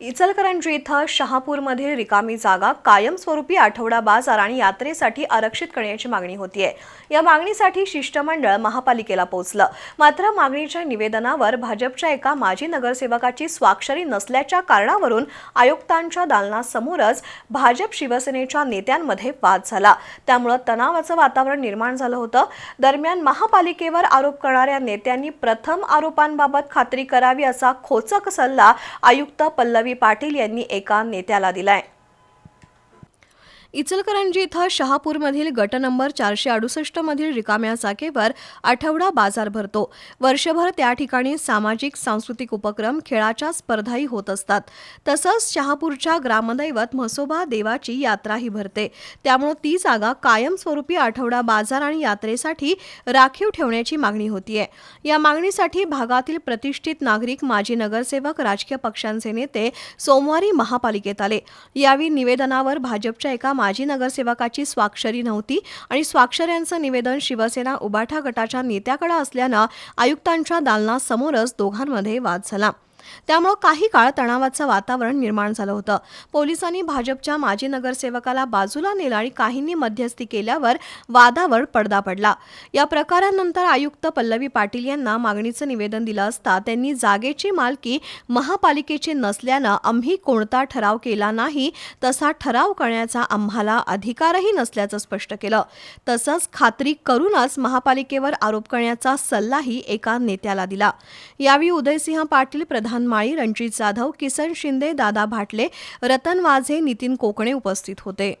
इचलकरंजी इथं शहापूरमधील रिकामी जागा कायमस्वरूपी आठवडा बाजार आणि यात्रेसाठी आरक्षित करण्याची मागणी होतीये. या मागणीसाठी शिष्टमंडळ महापालिकेला पोहोचलं. मात्र मागणीच्या निवेदनावर भाजपच्या एका माजी नगरसेवकाची स्वाक्षरी नसल्याच्या कारणावरून आयुक्तांच्या दालनासमोरच भाजप शिवसेनेच्या नेत्यांमध्ये वाद झाला. त्यामुळं तणावाचं वातावरण निर्माण झालं होतं. दरम्यान महापालिकेवर आरोप करणाऱ्या नेत्यांनी प्रथम आरोपांबाबत खात्री करावी असा खोचक सल्ला आयुक्त पल्लवी पाटील यांनी एका नेत्याला दिलाय. इचलकरंजी इथं शहापूरमधील गट नंबर चारशे अडुसष्ट मधील रिकाम्या जागेवर आठवडा बाजार भरतो. वर्षभर त्या ठिकाणी सामाजिक सांस्कृतिक उपक्रम खेळाच्या स्पर्धाही होत असतात. तसंच शहापूरच्या ग्रामदैवत म्हसोबा देवाची यात्राही भरते. त्यामुळे ती जागा कायमस्वरूपी आठवडा बाजार आणि यात्रेसाठी राखीव ठेवण्याची मागणी होतीये. या मागणीसाठी भागातील प्रतिष्ठित नागरिक माजी नगरसेवक राजकीय पक्षांचे नेते सोमवारी महापालिकेत आले. यावेळी निवेदनावर भाजपच्या एका माजी नगरसेवकाची स्वाक्षरी नव्हती आणि स्वाक्षऱ्यांचं निवेदन शिवसेना उबाठा गटाच्या नेत्याकडे असल्यानं आयुक्तांच्या दालनासमोरच दोघांमध्ये वाद झाला. त्यामुळे काही काळ तणावाचं वातावरण निर्माण झालं होतं. पोलिसांनी भाजपच्या माजी नगरसेवकाला बाजूला नेलं आणि काहींनी मध्यस्थी केल्यावर वादावर पडदा पडला. या प्रकारानंतर आयुक्त पल्लवी पाटील यांना मागणीचं निवेदन दिलं असता त्यांनी जागेची मालकी महापालिकेची नसल्यानं आम्ही कोणता ठराव केला नाही तसा ठराव करण्याचा आम्हाला अधिकारही नसल्याचं स्पष्ट केलं. तसंच खात्री करूनच महापालिकेवर आरोप करण्याचा सल्लाही एका नेत्याला दिला. यावेळी उदयसिंह पाटील प्रधान प्रधान माळी रणजित जाधव किसन शिंदे दादा भाटले रतन वाझे नितीन कोकणे उपस्थित होते.